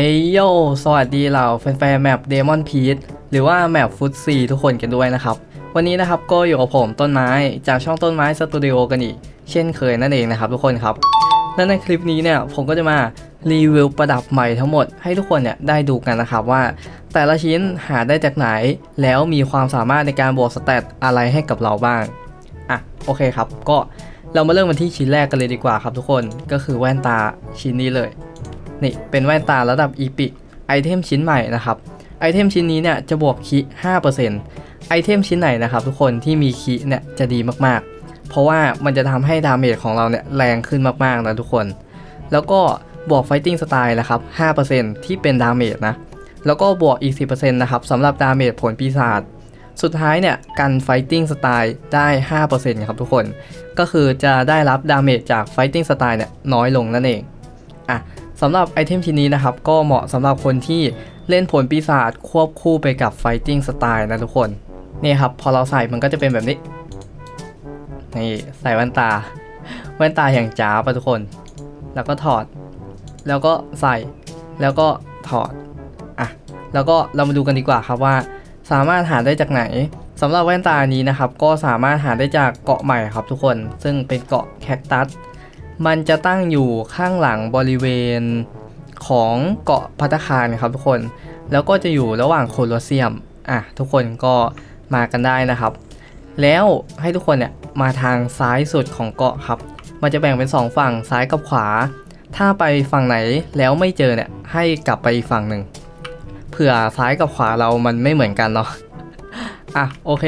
เฮ้ยโย สวัสดีเหล่าแฟนๆแมปเดมอนพีทหรือว่าแมปฟุตซีทุกคนกันด้วยนะครับ วันนี้นะครับก็อยู่กับผมต้นไม้จากช่องต้นไม้สตูดิโอกันอีก เช่นเคยนั่นเองนะครับทุกคนครับ และในคลิปนี้เนี่ยผมก็จะมารีวิวประดับใหม่ทั้งหมดให้ทุกคนเนี่ยได้ดูกันนะครับว่า แต่ละชิ้นหาได้จากไหน แล้วมีความสามารถในการบวกสเตตอะไรให้กับเราบ้าง อะโอเคครับ ก็เรามาเริ่มกันที่ชิ้นแรกกันเลยดีกว่าครับทุกคนก็คือแว่นตาชิ้นนี้เลย นี่เป็นแว่นตาระดับอีพิกไอเทมชิ้นใหม่นะครับไอเทมชิ้นนี้เนี่ยจะบวกคี5%ไอเทมชิ้นไหนนะครับทุกคนที่มีคีเนี่ยจะดีมากๆ เพราะว่ามันจะทำให้ดาเมจของเราเนี่ยแรงขึ้นมากๆนะทุกคน แล้วก็บวกไฟติ้งสไตล์นะครับ5%ที่เป็นดาเมจนะแล้วก็บวกอีก 10%นะครับสำหรับดาเมจผลปีศาจสุดท้ายเนี่ยกันไฟติ้งสไตล์ได้ 5%ครับทุกคน ก็คือจะได้รับดาเมจจากไฟติ้งสไตล์เนี่ยน้อยลงนั่นเองอะ สำหรับไอเทมชิ้นนี้นะครับ ก็เหมาะสำหรับคนที่เล่นผลปีศาจควบคู่ไปกับไฟติ้งสไตล์นะทุกคน นี่ครับ พอเราใส่มันก็จะเป็นแบบนี้ นี่ใส่แว่นตา แว่นตาอย่างจ้าปะทุกคน แล้วก็ถอด แล้วก็ใส่ แล้วก็ถอด อะ แล้วก็เรามาดูกันดีกว่าครับว่า สามารถหาได้จากไหนสำหรับแว่นตานี้นะครับ ก็สามารถหาได้จากเกาะใหม่ครับทุกคน ซึ่งเป็นเกาะแคคตัส มันจะตั้งอยู่ข้างหลังบริเวณของเกาะพัตตาคารครับทุกคน แล้วก็จะอยู่ระหว่างโคลอเซียม อะ ทุกคนก็มากันได้นะครับ แล้วให้ทุกคนเนี่ยมาทางซ้ายสุดของเกาะครับ มันจะแบ่งเป็น 2 ฝั่งซ้ายกับขวา ถ้าไปฝั่งไหนแล้วไม่เจอเนี่ยให้กลับไปอีกฝั่งหนึ่ง เผื่อซ้ายกับขวาเรามันไม่เหมือนกันเนาะ อะโอเค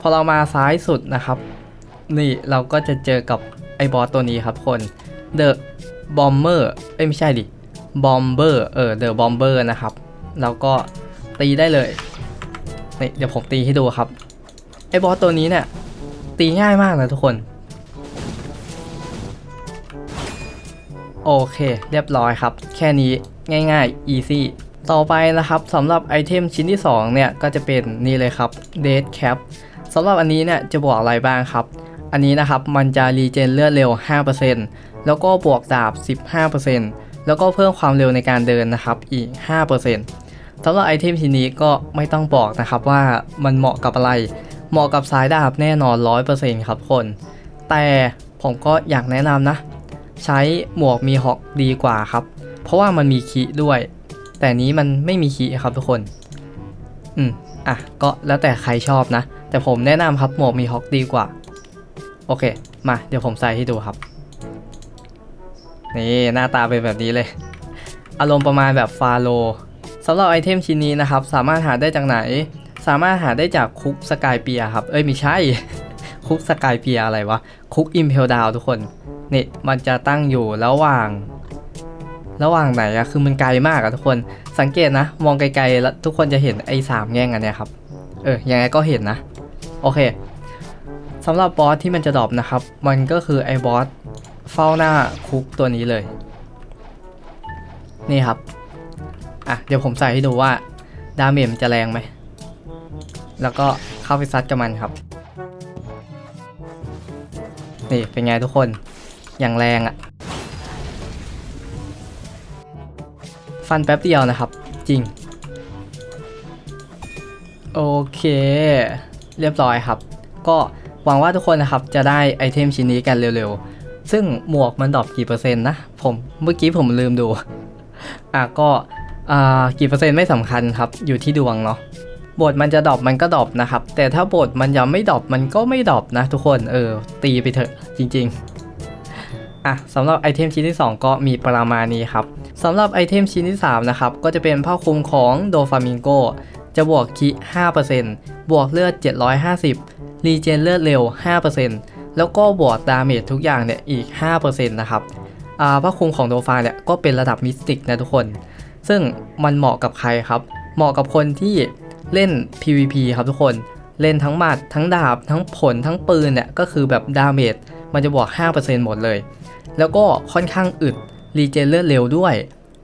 พอเรามาซ้ายสุดนะครับ นี่เราก็จะเจอกับ ไอ้บอสตัวนี้ครับคน The Bomber เอ้ยไม่ใช่ดิ Bomber เออ The Bomber นะครับ แล้วก็ตีได้เลยนี่เดี๋ยวผมตีให้ดูครับ ไอ้บอสตัวนี้เนี่ย ตีง่ายมากนะทุกคน โอเค เรียบร้อยครับ แค่นี้ง่ายๆ easy ต่อไปนะครับสำหรับไอเทมชิ้นที่ 2 เนี่ย ก็จะเป็นนี่เลยครับ Dead Cap สำหรับอันนี้เนี่ยจะบอกอะไรบ้างครับ อันนี้นะครับมันจะรีเจนเลือดเร็ว 5%แล้วก็บวกดาบ 15%แล้วก็เพิ่มความเร็วในการเดินนะครับอีก 5%สำหรับไอเทมชิ้นนี้ก็ไม่ต้องบอกนะครับว่ามันเหมาะกับอะไร เหมาะกับสายดาบแน่นอน 100%ครับคน แต่ผมก็อยากแนะนำนะ ใช้หมวกมีฮอกดีกว่าครับ เพราะว่ามันมีคีด้วย แต่นี้มันไม่มีคีครับทุกคน อืมอะก็แล้วแต่ใครชอบนะ แต่ผมแนะนำครับหมวกมีฮอกดีกว่า โอเค มา เดี๋ยวผมใส่ให้ดูครับ นี่หน้าตาเป็นแบบนี้เลย อารมณ์ประมาณแบบฟาโลสำหรับไอเทมชิ้นนี้นะครับ สามารถหาได้จากไหน สามารถหาได้จากคุกสกายเปียครับ เอ้ยไม่ใช่ คุกสกายเปียอะไรวะ คุกอิมเพลดาวทุกคน นี่มันจะตั้งอยู่ระหว่าง ระหว่างไหนอะคือมันไกลมากอะทุกคน สังเกตนะ มองไกลๆแล้วทุกคนจะเห็นไอ้สามแง่งอันเนี้ยครับ เออยังไงก็เห็นนะ โอเค สำหรับบอสที่มันจะดรอปนะครับ มันก็คือไอ้บอสเฝ้าหน้าคุกตัวนี้เลย นี่ครับ อะ เดี๋ยวผมใส่ให้ดูว่า ดาเมจมันจะแรงไหม แล้วก็เข้าไปซัดกับมันครับ นี่เป็นไงทุกคน อย่างแรงอะ่ะ ฟันแป๊บเดียวนะครับ จริง โอเค เรียบร้อยครับ ก็ หวังว่าทุกคนนะครับจะได้ไอเทมชิ้นนี้กันเร็วๆ ซึ่งหมวกมันดรอปกี่เปอร์เซ็นต์นะ ผมเมื่อกี้ผมลืมดู อะก็อ่ากี่เปอร์เซ็นต์ไม่สำคัญครับ อยู่ที่ดวงเนาะบทมันจะดรอปมันก็ดรอปนะครับ แต่ถ้าบทมันยังไม่ดรอปมันก็ไม่ดรอปนะทุกคนเออตีไปเถอะจริง ๆ อะสำหรับไอเทมชิ้นที่ 2 ก็มีประมาณนี้ครับสำหรับไอเทมชิ้นที่ 3 นะครับ ก็จะเป็นผ้าคลุมของโดฟามิงโกจะบวกคิ5%บวกเลือด 750 รีเจนเลือดเร็ว 5%แล้วก็บวกดาเมจทุกอย่างเนี่ยอีก 5%นะครับอ่าผ้าคลุมของโดฟาเนี่ยก็เป็นระดับมิสติกนะทุกคน ซึ่งมันเหมาะกับใครครับ เหมาะกับคนที่เล่น PVP ครับทุกคน เล่นทั้งหมัดทั้งดาบ ทั้งผลทั้งปืนเนี่ยก็คือแบบดาเมจมันจะบวก5%หมดเลย แล้วก็ค่อนข้างอึดรีเจนเลือดเร็วด้วย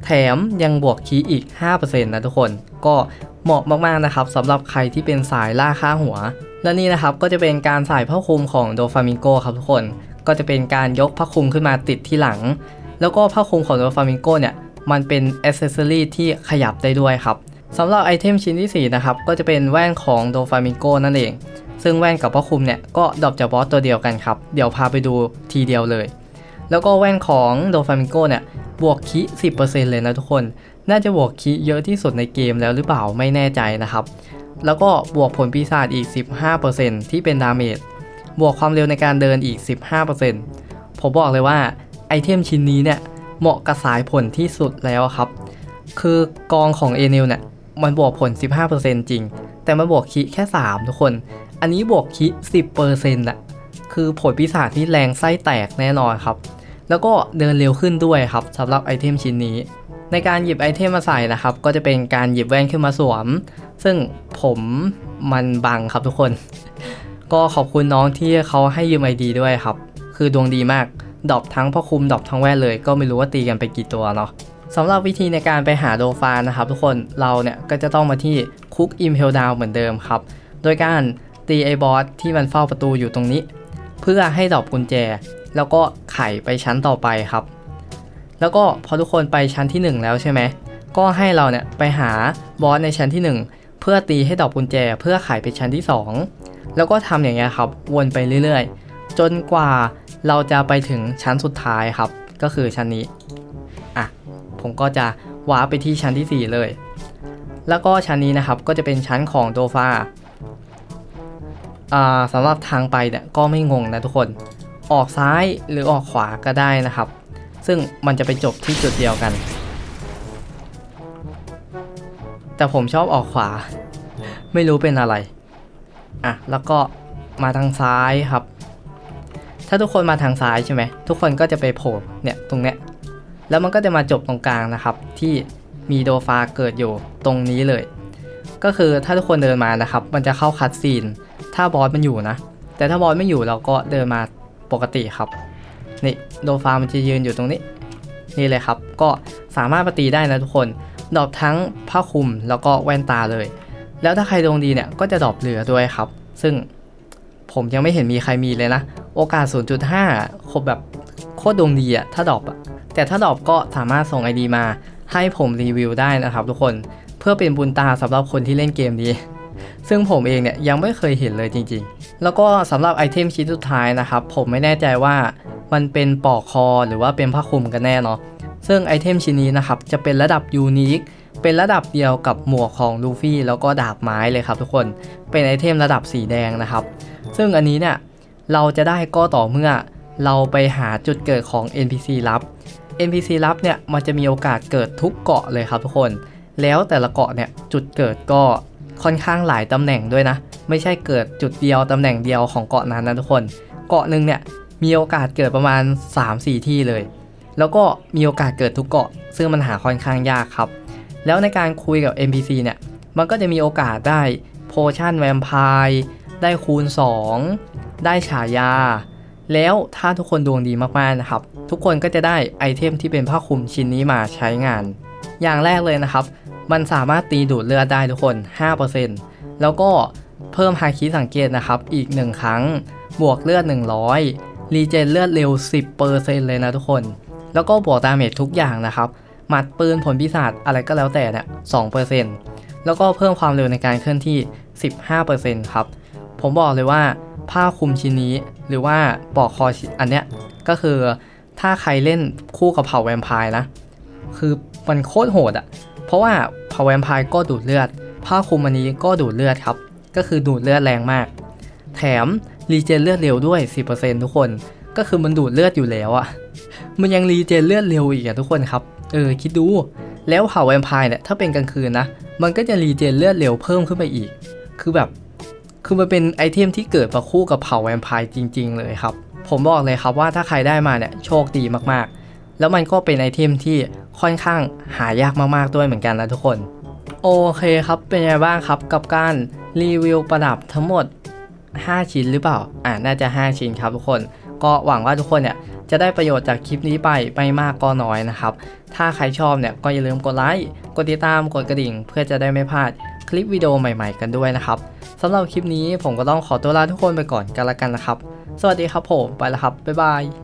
แถมยังบวกคีย์อีก 5%นะทุกคน ก็เหมาะมากๆนะครับสำหรับใครที่เป็นสายล่าค่าหัว และนี่นะครับก็จะเป็นการใส่ผ้าคลุมของโดฟามิงโกครับทุกคน ก็จะเป็นการยกผ้าคลุมขึ้นมาติดที่หลัง แล้วก็ผ้าคลุมของโดฟามิงโกเนี่ยมันเป็นอ c เซอรี่ที่ขยับได้ด้วยครับสำหรับไอเทมชิ้นที่ 4 นะครับ ก็จะเป็นแว่นของโดฟามิโกนั่นเอง ซึ่งแว่นกับพ่อคุมเนี่ยก็ดรอปจากบอสตัวเดียวกันครับ เดี๋ยวพาไปดูทีเดียวเลย แล้วก็แว่นของโดฟามิโกเนี่ยบวกคิ10%เลยนะทุกคน น่าจะบวกคิเยอะที่สุดในเกมแล้วหรือเปล่าไม่แน่ใจนะครับ แล้วก็บวกผลปีศาจอีก 15%ที่เป็นดาเมจ บวกความเร็วในการเดินอีก 15%ผมบอกเลยว่าไอเทมชิ้นนี้เนี่ยเหมาะกับสายผลที่สุดแล้วครับ คือกองของเอเนลเนี่ยมันบวกผล 15%จริง แต่มันบวกคิแค่ 3 ทุกคน อันนี้บวกคิ10%น่ะคือผลปีศาจที่แรงไส้แตกแน่นอนครับ แล้วก็เดินเร็วขึ้นด้วยครับสำหรับไอเทมชิ้นนี้ ในการหยิบไอเทมมาใส่นะครับ ก็จะเป็นการหยิบแว่นขึ้นมาสวม ซึ่งผมมันบังครับทุกคน ก็ขอบคุณน้องที่เขาให้ยืมไอดีด้วยครับ คือดวงดีมากดอปทั้งพ่อคุมดอปทั้งแว่นเลย ก็ไม่รู้ว่าตีกันไปกี่ตัวเนาะสำหรับวิธีในการไปหาโดฟานนะครับทุกคนเราเนี่ยก็จะต้องมาที่คุกอิมเพลดาวเหมือนเดิมครับ โดยการตีไอบอสที่มันเฝ้าประตูอยู่ตรงนี้ เพื่อให้ดอปกุญแจ แล้วก็ไขไปชั้นต่อไปครับ แล้วก็พอทุกคนไปชั้นที่ 1 แล้วใช่ไหมก็ให้เราเนี่ยไปหาบอสในชั้นที่ 1 เพื่อตีให้ดอกกุญแจเพื่อไขไปชั้นที่ 2 แล้วก็ทำอย่างเงี้ยครับวนไปเรื่อยๆ จนกว่าเราจะไปถึงชั้นสุดท้ายครับ ก็คือชั้นนี้อะผมก็จะว้าร์ไปที่ชั้นทีสี่ 4 เลย แล้วก็ชั้นนี้นะครับก็จะเป็นชั้นของโดฟาอ่าสำหรับทางไปเนี่ยก็ไม่งงนะทุกคน ออกซ้ายหรือออกขวาก็ได้นะครับ ซึ่งมันจะไปจบที่จุดเดียวกัน แต่ผมชอบออกขวา ไม่รู้เป็นอะไร อะ แล้วก็มาทางซ้ายครับ ถ้าทุกคนมาทางซ้ายใช่ไหม ทุกคนก็จะไปโผล่เนี่ยตรงเนี้ย แล้วมันก็จะมาจบตรงกลางนะครับ ที่มีโดฟาเกิดอยู่ตรงนี้เลย ก็คือถ้าทุกคนเดินมานะครับ มันจะเข้าคัดซีน ถ้าบอสมันอยู่นะ แต่ถ้าบอสไม่อยู่เราก็เดินมาปกติครับ นี่โดฟามันจะยืนอยู่ตรงนี้ นี่เลยครับ ก็สามารถปฏิได้นะทุกคนดรอปทั้งผ้าคลุมแล้วก็แว่นตาเลย แล้วถ้าใครดวงดีเนี่ยก็จะดรอปเหลือด้วยครับ ซึ่งผมยังไม่เห็นมีใครมีเลยนะ โอกาส 0.5 ครบแบบโคตรดวงดีอะถ้าดรอปอะแต่ถ้าดรอปก็สามารถส่ง ID มาให้ผมรีวิวได้นะครับทุกคนเพื่อเป็นบุญตาสำหรับคนที่เล่นเกมนี้ ซึ่งผมเองเนี่ยยังไม่เคยเห็นเลยจริงๆ แล้วก็สำหรับไอเทมชิ้นสุดท้ายนะครับ ผมไม่แน่ใจว่า มันเป็นปลอกคอหรือว่าเป็นผ้าคลุมกันแน่เนาะซึ่งไอเทมชิ้นนี้นะครับจะเป็นระดับยูนิคเป็นระดับเดียวกับหมวกของลูฟี่แล้วก็ดาบไม้เลยครับทุกคนเป็นไอเทมระดับสีแดงนะครับ ซึ่งอันนี้เนี่ยเราจะได้ก็ต่อเมื่อเราไปหาจุดเกิดของ NPC ลับ NPC ลับเนี่ยมันจะมีโอกาสเกิดทุกเกาะเลยครับทุกคน แล้วแต่ละเกาะเนี่ยจุดเกิดก็ค่อนข้างหลายตำแหน่งด้วยนะ ไม่ใช่เกิดจุดเดียวตำแหน่งเดียวของเกาะนั้นนะทุกคน เกาะหนึ่งเนี่ย มีโอกาสเกิดประมาณ 3-4 ที่เลย แล้วก็มีโอกาสเกิดทุกเกาะ ซึ่งมันหาค่อนข้างยากครับ แล้วในการคุยกับ NPC เนี่ย มันก็จะมีโอกาสได้โพชั่นแวมไพร์ได้คูณ 2 ได้ฉายา แล้วถ้าทุกคนดวงดีมากๆนะครับ ทุกคนก็จะได้ไอเทมที่เป็นผ้าคลุมชิ้นนี้มาใช้งาน อย่างแรกเลยนะครับ มันสามารถตีดูดเลือดได้ทุกคน 5%แล้วก็เพิ่มฮาคิสังเกตนะครับอีก 1 ครั้ง บวกเลือด 100 รีเจนเลือดเร็ว 10%เลยนะทุกคน แล้วก็บวกดาเมจทุกอย่างนะครับ หมัดปืนผลพิศาจอะไรก็แล้วแต่เนี่ย2%แล้วก็เพิ่มความเร็วในการเคลื่อนที่ 15%ครับ ผมบอกเลยว่าผ้าคลุมชิ้นนี้หรือว่าปอกคออันเนี้ยก็คือถ้าใครเล่นคู่กับเผ่าแวมไพร์นะ คือมันโคตรโหดอะ่ะ เพราะว่าเผ่าแวมไพร์ก็ดูดเลือด ผ้าคลุมอันนี้ก็ดูดเลือดครับ ก็คือดูดเลือดแรงมาก แถม รีเจนเลือดเร็วด้วย 10%ทุกคน ก็คือมันดูดเลือดอยู่แล้วอะมันยังรีเจนเลือดเร็วอีกอะทุกคนครับ เออคิดดู แล้วเผ่าแวมไพร์เนี่ยถ้าเป็นกลางคืนนะ มันก็จะรีเจนเลือดเร็วเพิ่มขึ้นไปอีก คือแบบ คือมันเป็นไอเทมที่เกิดมาคู่กับเผ่าแวมไพร์จริง ๆ เลยครับ ผมบอกเลยครับว่าถ้าใครได้มาเนี่ยโชคดีมากๆ แล้วมันก็เป็นไอเทมที่ค่อนข้างหายากมากๆด้วยเหมือนกันนะทุกคน โอเคครับเป็นไงบ้างครับกับการรีวิวประดับทั้งหมด 5 ชิ้นหรือเปล่า อ่าน่าจะ 5 ชิ้นครับทุกคน ก็หวังว่าทุกคนเนี่ยจะได้ประโยชน์จากคลิปนี้ไปไม่มากก็น้อยนะครับ ถ้าใครชอบเนี่ยก็อย่าลืมกดไลค์ กดติดตาม กดกระดิ่ง เพื่อจะได้ไม่พลาดคลิปวิดีโอใหม่ๆกันด้วยนะครับสำหรับคลิปนี้ผมก็ต้องขอตัวลาทุกคนไปก่อนกันละกันนะครับ สวัสดีครับผม ไปแล้วครับ บ๊ายบาย